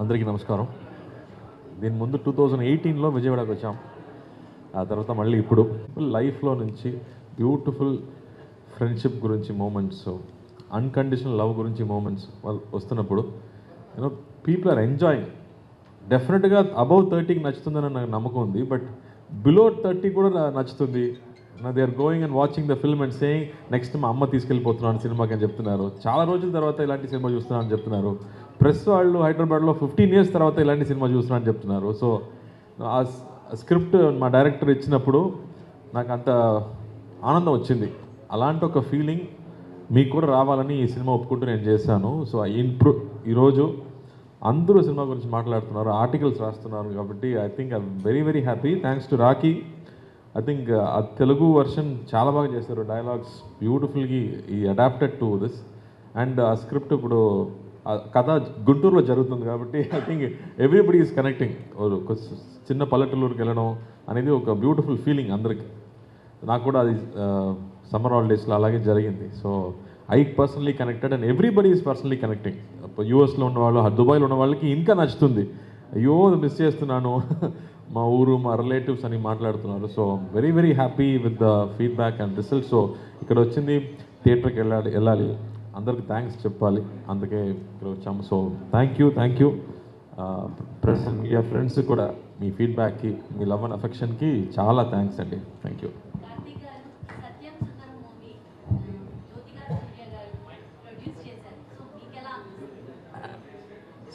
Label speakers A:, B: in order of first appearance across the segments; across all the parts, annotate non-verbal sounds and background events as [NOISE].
A: అందరికీ నమస్కారం. దీని ముందు టూ థౌజండ్ ఎయిటీన్లో విజయవాడకు వచ్చాం. ఆ తర్వాత మళ్ళీ ఇప్పుడు. లైఫ్లో నుంచి బ్యూటిఫుల్ ఫ్రెండ్షిప్ గురించి మూమెంట్స్ అన్కండిషనల్ లవ్ గురించి మూమెంట్స్ వస్తున్నప్పుడు you know people are enjoying డెఫినెట్గా అబౌవ్ థర్టీకి నచ్చుతుందని నాకు నమ్మకం ఉంది బట్ బిలో థర్టీ కూడా నచ్చుతుంది. They are going and watching the film and saying next మా అమ్మ తీసుకెళ్ళిపోతున్నాను సినిమాకి అని చెప్తున్నారు. చాలా రోజుల తర్వాత ఇలాంటి సినిమా చూస్తున్నాను అని చెప్తున్నారు. ప్రెస్ వాళ్ళు హైదరాబాద్లో ఫిఫ్టీన్ ఇయర్స్ తర్వాత ఇలాంటి సినిమా చూస్తున్నాను అని చెప్తున్నారు. సో ఆ స్క్రిప్ట్ మా డైరెక్టర్ ఇచ్చినప్పుడు నాకు అంత ఆనందం వచ్చింది. అలాంటి ఒక ఫీలింగ్ మీకు కూడా రావాలని ఈ సినిమా ఒప్పుకుంటూ నేను చేశాను. సో ఇంప్రూ ఈరోజు అందరూ సినిమా గురించి మాట్లాడుతున్నారు ఆర్టికల్స్ రాస్తున్నారు కాబట్టి I think I very very happy thanks to Rocky I think uh, ఆ తెలుగు వర్షన్ చాలా బాగా చేశారు. డైలాగ్స్ బ్యూటిఫుల్గా ఈ అడాప్టెడ్ టు దిస్ అండ్ ఆ స్క్రిప్ట్ ఇప్పుడు ఆ కథ గుంటూరులో జరుగుతుంది కాబట్టి I think everybody is connecting ఒక చిన్న పల్లెటూరుకి వెళ్ళడం అనేది ఒక బ్యూటిఫుల్ ఫీలింగ్ అందరికి. నాకు కూడా అది సమ్మర్ హాలిడేస్లో అలాగే జరిగింది. So I personally connected and everybody is personally connecting యూఎస్లో ఉన్న వాళ్ళు దుబాయ్లో ఉన్న వాళ్ళకి ఇంకా నచ్చుతుంది. అయ్యో మిస్ చేస్తున్నాను. మా ఊరు మా రిలేటివ్స్ అని మాట్లాడుతున్నారు. So very very happy with the feedback and result so ఇక్కడ వచ్చింది థియేటర్కి వెళ్ళాలి వెళ్ళాలి. అందరికి థ్యాంక్స్ చెప్పాలి. అందుకే ఇక్కడ వచ్చాము. So thank you thank you press media friends కూడా మీ ఫీడ్బ్యాక్కి మీ లవ్ అండ్ అఫెక్షన్కి చాలా థ్యాంక్స్ అండి. థ్యాంక్ యూ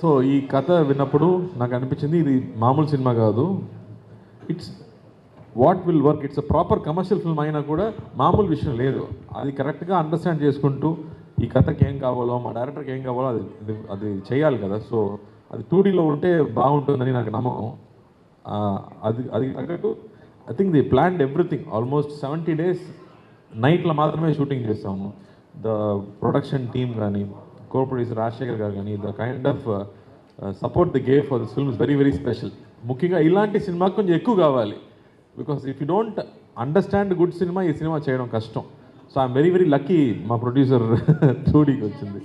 B: సో
A: ఈ కథ విన్నప్పుడు నాకు అనిపించింది ఇది మామూలు సినిమా కాదు. It's what will work it's a proper commercial film అయినా కూడా మామూలు విషయం లేదు. అది కరెక్ట్గా అండర్స్టాండ్ చేసుకుంటూ ఈ కథకి ఏం కావాలో మా డైరెక్టర్కి ఏం కావాలో అది అది- చేయాలి కదా. సో అది టూ డీలో ఉంటే బాగుంటుందని నాకు నమ్మకం. అది అది తగ్గట్టు I think the plan everything almost seventy days నైట్లో మాత్రమే షూటింగ్ చేస్తాము ద ప్రొడక్షన్ టీమ్ కానీ కో ప్రొడ్యూసర్ రాజశేఖర్ గారు కానీ the kind of support they gave for this film very very special ముఖ్యంగా ఇలాంటి సినిమాకి కొంచెం ఎక్కువ కావాలి. Because if you don't understand good cinema ఈ సినిమా చేయడం కష్టం. [LAUGHS] So I'm very very lucky మా ప్రొడ్యూసర్ టూడీకి వచ్చింది.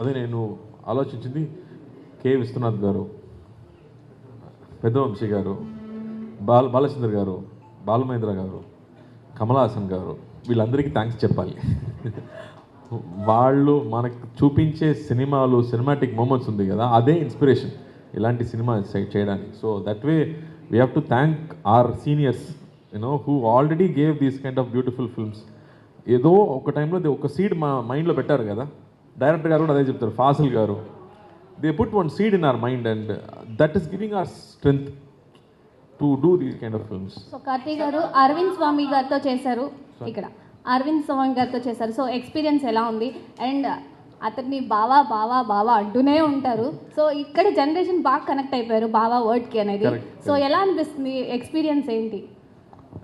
A: అదే నేను ఆలోచించింది కె విశ్వనాథ్ గారు. పెద్దవంశీ గారు బాల బాలచంద్ర గారు బాలమహేంద్ర గారు కమలాసన్ గారు వీళ్ళందరికీ థ్యాంక్స్ చెప్పాలి. వాళ్ళు మనకు చూపించే సినిమాలు సినిమాటిక్ మూమెంట్స్ ఉంది కదా అదే ఇన్స్పిరేషన్ ఇలాంటి సినిమా చేయడానికి. So that way we have to thank our seniors you know who already gave these kind of beautiful films ఏదో ఒక టైంలో ఒక సీడ్ మా మైండ్లో పెట్టారు కదా. డైరెక్టర్ గారు కూడా అదే చెప్తారు Fazil garu they put one seed in our mind and that is giving our strength to do these kind of films
C: so Karthik garu Arvind Swami గారితో చేశారు ఇక్కడ. అరవింద్ స్వామి గారితో చేశారు. సో ఎక్స్పీరియన్స్ ఎలా ఉంది? అండ్ అతన్ని బావా బావా బావా అంటూనే ఉంటారు. సో ఇక్కడ జనరేషన్ బాగా కనెక్ట్ అయిపోయారు బావా వర్డ్కి అనేది. సో ఎలా అనిపిస్తుంది? ఎక్స్పీరియన్స్ ఏంటి?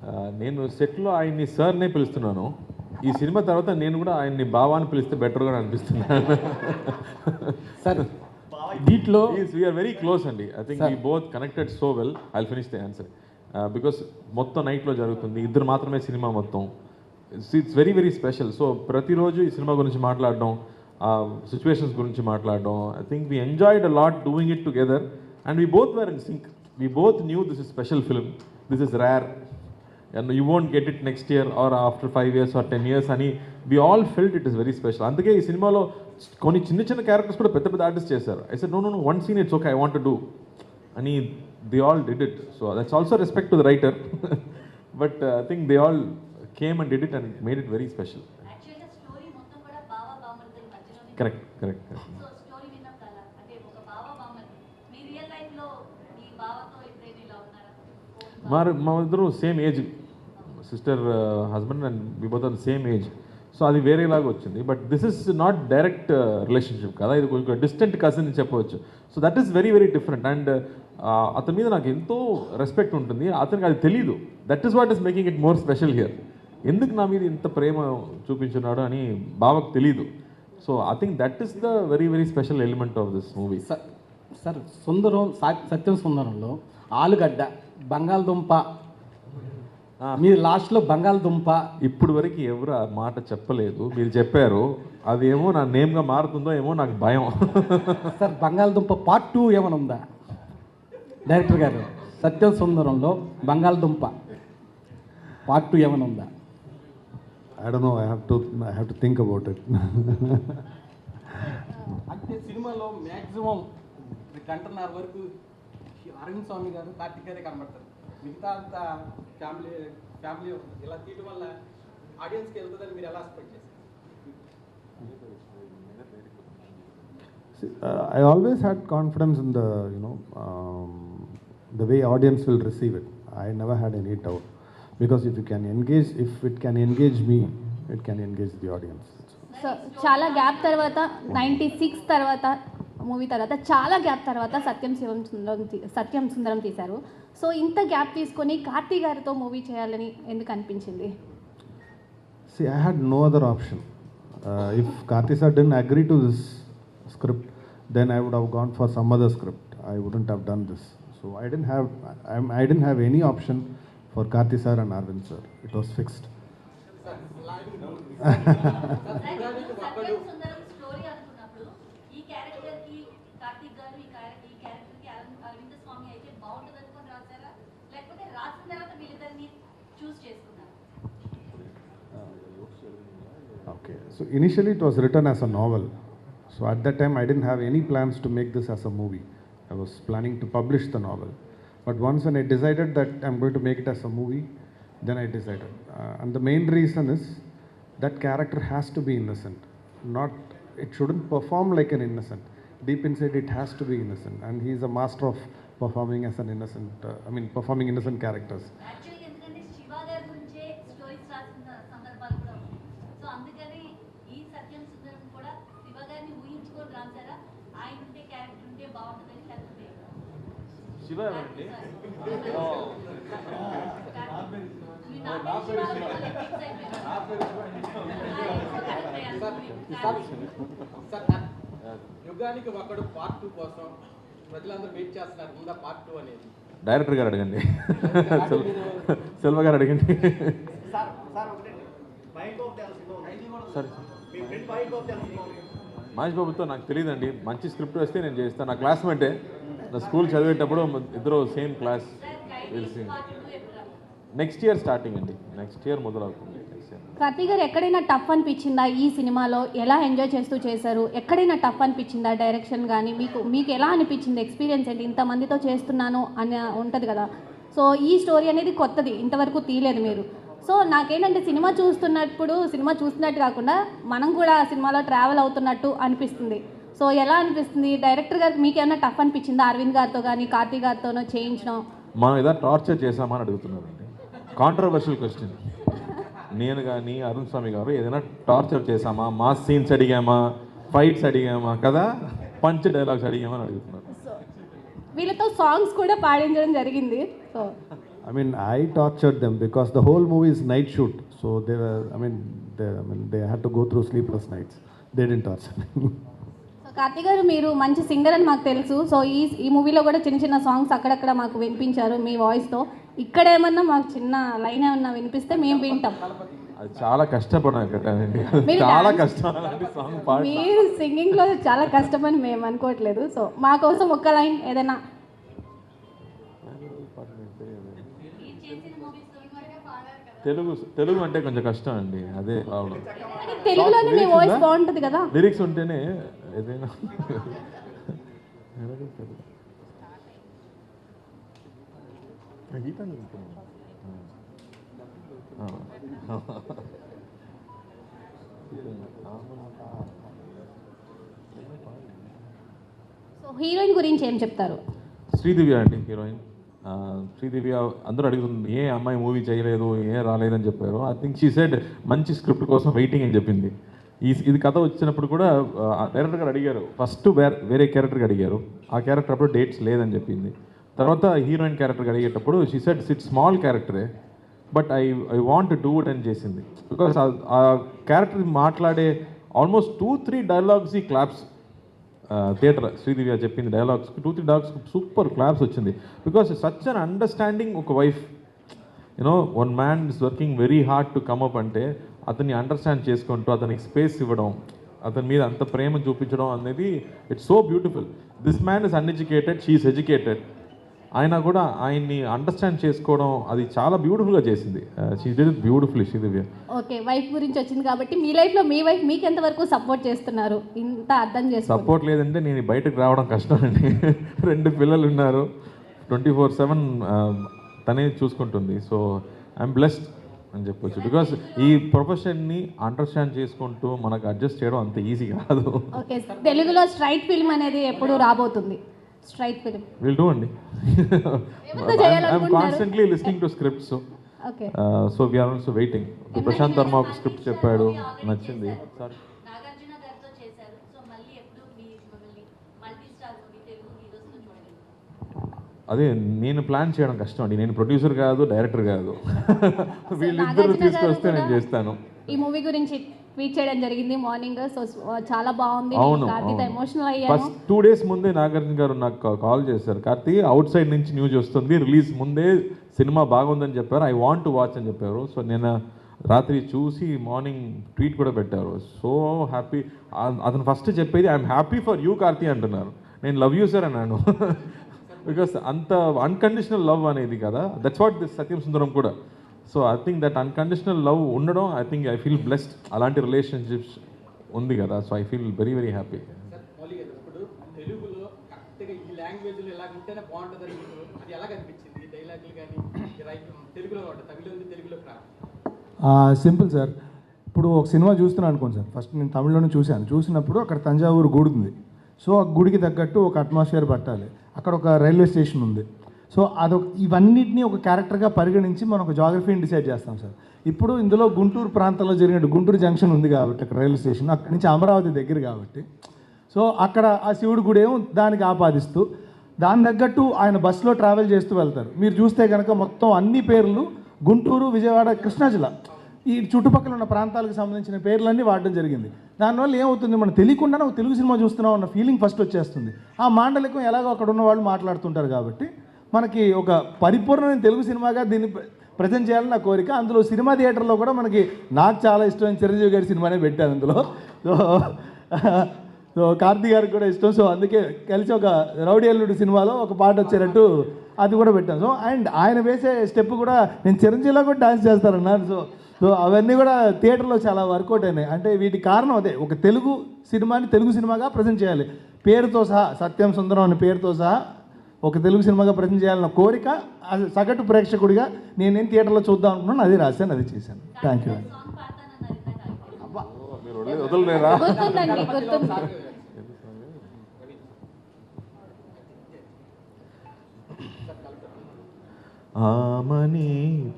A: ఆ, నేను సెట్లో ఆయన్ని సార్నే పిలుస్తున్నాను. ఈ సినిమా తర్వాత నేను కూడా ఆయన్ని బావా అని పిలిస్తే బెటర్గా అనిపిస్తున్నాను
D: సార్ దీంట్లో
A: వీఆర్ వెరీ క్లోజ్ అండి. I think we both connected so well I finish the answer because మొత్తం నైట్లో జరుగుతుంది. ఇద్దరు మాత్రమే సినిమా మొత్తం. It's very very special so ప్రతిరోజు ఈ సినిమా గురించి మాట్లాడడం సిచ్యువేషన్స్ గురించి మాట్లాడడం I think we enjoyed a lot doing it together and we both were in sync we both knew this is special film this is rare and you won't get it next year or after five years or ten years అని we all felt it is very special అందుకే ఈ సినిమాలో కొన్ని చిన్న చిన్న characters కూడా పెద్ద పెద్ద ఆర్టిస్ట్ చేశారు. I said no no one scene it's okay I want do అని they all did it so that's also respect to the writer but I think they all came and did it and made
B: it very special correct correct బామ్మర్ది మీ మీ
A: ఇద్దరు same age sister husband and we both are same age so అది వేరేలాగా వచ్చింది. But this is not direct relationship కదా. ఇది కొంచెం డిస్టెంట్ కజిన్ అని చెప్పవచ్చు. So that is very very different and అతని మీద నాకు ఎంతో రెస్పెక్ట్ ఉంటుంది. అతనికి అది తెలీదు. That is what is making it more special here ఎందుకు నా మీద ఇంత ప్రేమ చూపించున్నాడు అని బావకు తెలీదు. So I think that is the very very special element of this
D: movie sir sir Sundaram Sathyam సుందరంలో ఆలుగడ్డ బంగాళదుంప మీరు లాస్ట్లో బంగాళదుంప
A: ఇప్పుడు వరకు ఎవరు ఆ మాట చెప్పలేదు మీరు చెప్పారు అదేమో నా నేమ్గా మారుతుందో ఏమో నాకు భయం
D: సార్ బంగాళదుంప పార్ట్ టూ ఏమైనా ఉందా డైరెక్టర్ గారు సత్యం సుందరంలో బంగాళదుంప పార్ట్ టూ ఏమైనా ఉందా
E: I don't know. I have to. I have to think about it.
D: అంటే సినిమాలో మ్యాక్సిమం గంటన్నర వరకు అరవింద్ స్వామి గారు కార్తిక్ గారే కనబడతారు మిగతా అంతా ఫ్యామిలీ ఫ్యామిలీ ఉంటుంది ఇలా తీయడం వల్ల ఆడియన్స్కి వెళ్తుందని మీరు ఎలా ఎక్స్పెక్ట్ చేస్తారు
E: See, uh, I always had confidence in the you know um, the way audience will receive it. I never had any doubt because if you can engage, if it can engage me, it can engage the audience.
C: So చాలా gap తర్వాత ninety six తర్వాత movie తర్వాత చాలా gap తర్వాత సత్యం శివం సుందరం సత్యం సుందరం తీశారు. So ఇంత gap తీసుకొని కార్తీ గారితో మూవీ చేయాలని ఎందుకు అనిపించింది?
E: See I had no other option if Karthi sir didn't agree to this script then I would have gone for some other script I wouldn't have done this so I didn't have I didn't have any option for Karthi sir and Arvind sir it was fixed
B: Karthik గారు ఈ character ఈ character కి అరవింద్ అరవింద స్వామి అయితే బాగుంటుంది అనుకుని రాశారా లేకపోతే రాసిన తర్వాత వీళ్ళిద్దరిని చూస్ చేసుకున్నారా
E: Okay. So initially it was written as a novel. So at that time I didn't have any plans to make this as a movie. I was planning to publish the novel. But once when I decided that I'm going to make it as a movie, then I decided. Uh, and the main reason is that character has to be innocent. Not it shouldn't perform like an innocent. Deep inside it has to be innocent. And he's a master of performing as an innocent uh, I mean performing innocent characters.
A: Shiva ఎవరండి
D: sir యుగానికి ఒకడు part two కోసం ప్రజలందరూ wait చేస్తున్నారు. ఉందా part two అనేది?
A: Director గారు అడగండి. సెల్- సెల్వ గారు అడగండి. మహేష్ బాబుతో నాకు తెలియదండి. మంచి స్క్రిప్ట్ వస్తే నేను చేస్తాను నా క్లాస్మేటే నా స్కూల్ చదివేటప్పుడు ఇద్దరు సేమ్ క్లాస్ తెలిసి నెక్స్ట్ ఇయర్ స్టార్టింగ్ అండి. నెక్స్ట్ ఇయర్ మొదలవుతుంది. నెక్స్ట్ ఇయర్
C: కార్తీ గారు ఎక్కడైనా టఫ్ అనిపించిందా ఈ సినిమాలో? ఎలా ఎంజాయ్ చేస్తూ చేశారు? ఎక్కడైనా టఫ్ అనిపించిందా డైరెక్షన్ కానీ మీకు మీకు ఎలా అనిపించింది? ఎక్స్పీరియన్స్ ఏంటి? ఇంతమందితో చేస్తున్నాను అని ఉంటుంది కదా. సో ఈ స్టోరీ అనేది కొత్తది. ఇంతవరకు తీయలేదు మీరు. సో నాకేంటంటే సినిమా చూస్తున్నప్పుడు సినిమా చూస్తున్నట్టు కాకుండా మనం కూడా ఆ సినిమాలో ట్రావెల్ అవుతున్నట్టు అనిపిస్తుంది. సో ఎలా అనిపిస్తుంది? డైరెక్టర్ గారికి మీకు ఏమైనా టఫ్ అనిపించిందా? అరవింద్ గారితో కానీ కార్తీ గారితోనో చేయించడం?
A: మనం ఏదైనా టార్చర్ చేసామని అడుగుతున్నారండి కాంట్రవర్షియల్ క్వశ్చన్ నేను కానీ అరుణ్ స్వామి గారు ఏదైనా టార్చర్ చేసామా మాస్ సీన్స్ అడిగామా? ఫైట్స్ అడిగామా? కదా? పంచ్ డైలాగ్స్ అడిగామా అని అడుగుతున్నారు.
C: సో వీళ్ళతో సాంగ్స్ కూడా పాడించడం జరిగింది. So
E: I mean, I tortured them because the whole movie is night shoot. So they were, I mean, they, I mean, they had to go through sleepless nights. They didn't torture me.
C: So Karthik గారు మీరు మంచి singer అని మాకు తెలుసు. So ఈ ఈ మూవీలో కూడా చిన్న చిన్న సాంగ్స్ అక్కడక్కడ మాకు వినిపించారు మీ వాయిస్తో ఇక్కడ ఏమన్నా మాకు చిన్న లైన్ ఏమన్నా వినిపిస్తే మేము వింటాం.
A: అది చాలా
C: మీరు
A: చాలా కష్టం
C: మీరు సింగింగ్లో చాలా కష్టమని మేము అనుకోవట్లేదు. సో మా కోసం ఒక్క లైన్ ఏదైనా
A: తెలుగు తెలుగు అంటే కొంచెం కష్టం అండి. అదే
C: తెలుగులోనే మీ వాయిస్ బాగుంటుంది కదా.
A: లిరిక్స్ ఉంటేనే ఏదైనా [LAUGHS] గీతాలు వింటున్నాను.
C: హీరోయిన్ గురించి ఏం చెప్తారు?
A: శ్రీదివ్య అండి హీరోయిన్. శ్రీదేవి శ్రీదివ్య అందరూ అడుగుతుంది ఏ అమ్మాయి మూవీ చేయలేదు ఏ రాలేదని చెప్పారు. ఐ థింక్ షీ సెడ్ మంచి స్క్రిప్ట్ కోసం వెయిటింగ్ అని చెప్పింది. ఈ ఇది కథ వచ్చినప్పుడు కూడా డైరెక్టర్ గారు అడిగారు ఫస్ట్ వేరే వేరే క్యారెక్టర్కి అడిగారు. ఆ క్యారెక్టర్ అప్పుడు డేట్స్ లేదని చెప్పింది. తర్వాత హీరోయిన్ క్యారెక్టర్ అడిగేటప్పుడు షీ సెడ్ సిట్ small క్యారెక్టరే but I I want do it అని చేసింది. బికాస్ ఆ క్యారెక్టర్ మాట్లాడే ఆల్మోస్ట్ టూ త్రీ డైలాగ్స్ ఈ క్లాప్స్ థియేటర్ శ్రీదివ్య చెప్పింది dialogues two three dialogues super claps వచ్చింది. బికాస్ సచ్ అన్ అండర్స్టాండింగ్ ఒక wife you know one man is working very hard to come up అంటే అతన్ని అండర్స్టాండ్ చేసుకుంటూ అతనికి స్పేస్ ఇవ్వడం అతని మీద అంత ప్రేమ చూపించడం అనేది it's so beautiful this man is uneducated she's educated ఆయన కూడా ఆయన్ని అండర్స్టాండ్ చేసుకోవడం అది చాలా బ్యూటిఫుల్గా చేసింది. She did it beautifully Sridivya
C: okay wife గురించి వచ్చింది కాబట్టి మీ లైఫ్లో మీ వైఫ్ మీకు ఎంతవరకు సపోర్ట్ చేస్తున్నారు? ఇంత అర్థం చేసుకుంటారు
A: సపోర్ట్ లేదంటే నేను బయటకు రావడం కష్టం అండి [LAUGHS] రెండు పిల్లలు ఉన్నారు. ట్వంటీ ఫోర్ సెవెన్ తనే చూసుకుంటుంది. సో ఐఎమ్ బ్లెస్డ్ అని చెప్పొచ్చు. బికాస్ ఈ ప్రొఫెషన్ని అండర్స్టాండ్ చేసుకుంటూ మనకు అడ్జస్ట్ చేయడం అంత ఈజీ కాదు.
C: ఓకే తెలుగులో స్ట్రైట్ ఫిల్మ్ అనేది ఎప్పుడు రాబోతుంది. స్ట్రైట్ ఫిల్మ్
A: విల్ డూ అండి? I'm constantly listening to scripts
C: okay
A: so we're also waiting Prashanth Varma ఒక స్క్రిప్ట్ చెప్పాడు. నచ్చింది. సార్
B: నాగార్జున గారితో చేశారు. సో మళ్ళీ ఎప్పుడు మీ మిమ్మల్ని మల్టీ స్టార్ మూవీ తెలుగు హీరోస్లో చూడలేదు.
A: అదే నేను ప్లాన్ చేయడం కష్టం అండి. నేను ప్రొడ్యూసర్ కాదు డైరెక్టర్ కాదు. [LAUGHS] వీళ్ళిద్దరు తీసుకొస్తే నేను చేస్తాను.
C: ఈ మూవీ గురించి ట్వీట్ చేయడం జరిగింది మార్నింగ్ సో చాలా బాగుంది.
A: అవును
C: కార్తీక్
A: అవును.
C: ఎమోషనల్ అయ్యాను.
A: ఫస్ట్ టూ డేస్ ముందే నాగార్జున గారు నాకు కాల్ చేశారు. కార్తీ అవుట్ సైడ్ నుంచి న్యూస్ వస్తుంది రిలీజ్ ముందే సినిమా బాగుందని చెప్పారు ఐ వాంట్ టు వాచ్ అని చెప్పారు. సో నేను రాత్రి చూసి మార్నింగ్ ట్వీట్ కూడా పెట్టారు. సో హ్యాపీ అతను ఫస్ట్ చెప్పేది I'm happy for you Karthi అంటున్నారు. నేను లవ్ యూ సార్ అన్నాను. [LAUGHS] బికాస్ అంత అన్కండిషనల్ లవ్ అనేది కదా. That's what this Sathyam Sundaram కూడా so I think that unconditional love ఉండడం I think I feel blessed అలాంటి రిలేషన్షిప్స్ ఉంది కదా so I feel very very
D: happy simple sir. ఇప్పుడు
E: ఒక సినిమా చూస్తున్నాను అనుకోండి సార్. ఫస్ట్ నేను తమిళలోనే చూశాను. చూసినప్పుడు అక్కడ తంజావూరు గుడి ఉంది సో ఆ గుడికి తగ్గట్టు ఒక అట్మాస్ఫియర్ పట్టాలి. అక్కడ ఒక రైల్వే స్టేషన్ ఉంది. సో అదొక ఇవన్నిటిని ఒక క్యారెక్టర్గా పరిగణించి మనం ఒక జాగ్రఫీని డిసైడ్ చేస్తాం సార్ ఇప్పుడు ఇందులో గుంటూరు ప్రాంతంలో జరిగినట్టు గుంటూరు జంక్షన్ ఉంది కాబట్టి అక్కడ రైల్వే స్టేషన్ అక్కడి నుంచి అమరావతి దగ్గర కాబట్టి. సో అక్కడ ఆ శివుడి గుడేమో దానికి ఆపాదిస్తూ దాని తగ్గట్టు ఆయన బస్సులో ట్రావెల్ చేస్తూ వెళ్తారు. మీరు చూస్తే కనుక మొత్తం అన్ని పేర్లు గుంటూరు విజయవాడ కృష్ణా జిల్లా ఈ చుట్టుపక్కల ఉన్న ప్రాంతాలకు సంబంధించిన పేర్లన్నీ వాడడం జరిగింది. దానివల్ల ఏమవుతుంది? మనం తెలియకుండానే ఒక తెలుగు సినిమా చూస్తున్నాం అన్న ఫీలింగ్ ఫస్ట్ వచ్చేస్తుంది. ఆ మాండలికం ఎలాగో అక్కడ ఉన్న వాళ్ళు మాట్లాడుతుంటారు కాబట్టి మనకి ఒక పరిపూర్ణమైన తెలుగు సినిమాగా దీన్ని ప్రజెంట్ చేయాలని నా కోరిక. అందులో సినిమా థియేటర్లో కూడా మనకి నాకు చాలా ఇష్టమైన చిరంజీవి గారి సినిమానే పెట్టాను అందులో. సో సో కార్తీ గారికి కూడా ఇష్టం. సో అందుకే కలిసి ఒక రౌడీ అల్లుడు సినిమాలో ఒక పాట వచ్చేటట్టు అది కూడా పెట్టాను. సో అండ్ ఆయన వేసే స్టెప్ కూడా నేను చిరంజీవిలో కూడా డాన్స్ చేస్తానన్నాను. సో సో అవన్నీ కూడా థియేటర్లో చాలా వర్కౌట్ అయినాయి. అంటే వీటికి కారణం అదే. ఒక తెలుగు సినిమాని తెలుగు సినిమాగా ప్రజెంట్ చేయాలి. పేరుతో సహా సత్యం సుందరం అనే పేరుతో సహా ఒక తెలుగు సినిమాగా ప్రజెంట్ చేయాలన్న కోరిక అది సగటు ప్రేక్షకుడిగా నేనేం థియేటర్లో చూద్దాం అనుకున్నాను అది రాశాను అది చేశాను. థ్యాంక్ యూ
A: వదలలేరా ఆమని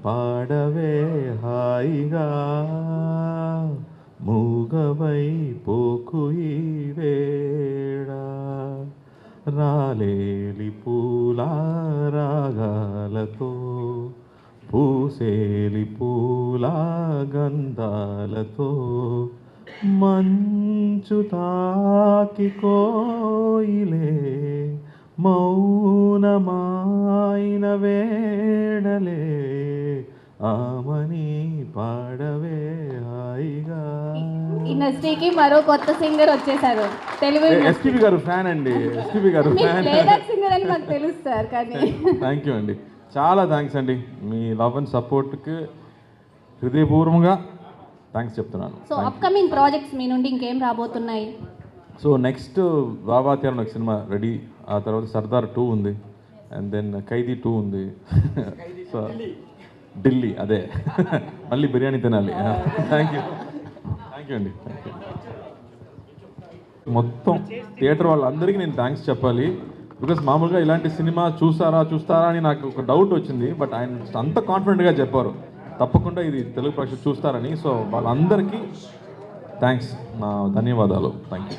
A: పాడవే హాయిగా మూగవై పోకు ఈ వేళ రాలేలి పూల రాగాలతో పూసేలి పూల గంధాలతో మంచు తాకి కోయిలే మౌనమాయిన వేడలే ఆమని పాడవే హాయిగా.
C: ఇండస్ట్రీకి మరో కొత్త సింగర్ వచ్చేసారు. తెలుగు
A: ఎస్పీబి గారు ఫ్యాన్ అండి. ఎస్పీబి గారు ఫ్యాన్.
C: సింగర్ అని మాకు తెలుసు సార్ కానీ
A: థ్యాంక్ యూ అండి. చాలా థ్యాంక్స్ అండి. మీ లవ్ అండ్ సపోర్ట్కి హృదయపూర్వకంగా థ్యాంక్స్ చెప్తున్నాను.
C: సో అప్కమింగ్ ప్రాజెక్ట్స్ మీ నుండి ఇంకేం రాబోతున్నాయి?
A: సో నెక్స్ట్ బాబాత్యారం ఒక సినిమా రెడీ. ఆ తర్వాత సర్దార్ టూ ఉంది. అండ్ దెన్ ఖైదీ టూ ఉంది. సో ఢిల్లీ. అదే. మళ్ళీ బిర్యానీ తినాలి. [LAUGHS] థ్యాంక్ యూ థ్యాంక్ యూ అండి. థ్యాంక్ యూ మొత్తం థియేటర్ వాళ్ళందరికీ నేను థ్యాంక్స్ చెప్పాలి. బికాస్ మామూలుగా ఇలాంటి సినిమా చూస్తారా చూస్తారా అని నాకు ఒక డౌట్ వచ్చింది. బట్ ఆయన అంత కాన్ఫిడెంట్గా చెప్పారు. తప్పకుండా ఇది తెలుగు ప్రేక్షకులు చూస్తారని. సో వాళ్ళందరికీ థ్యాంక్స్ నా ధన్యవాదాలు. Thank you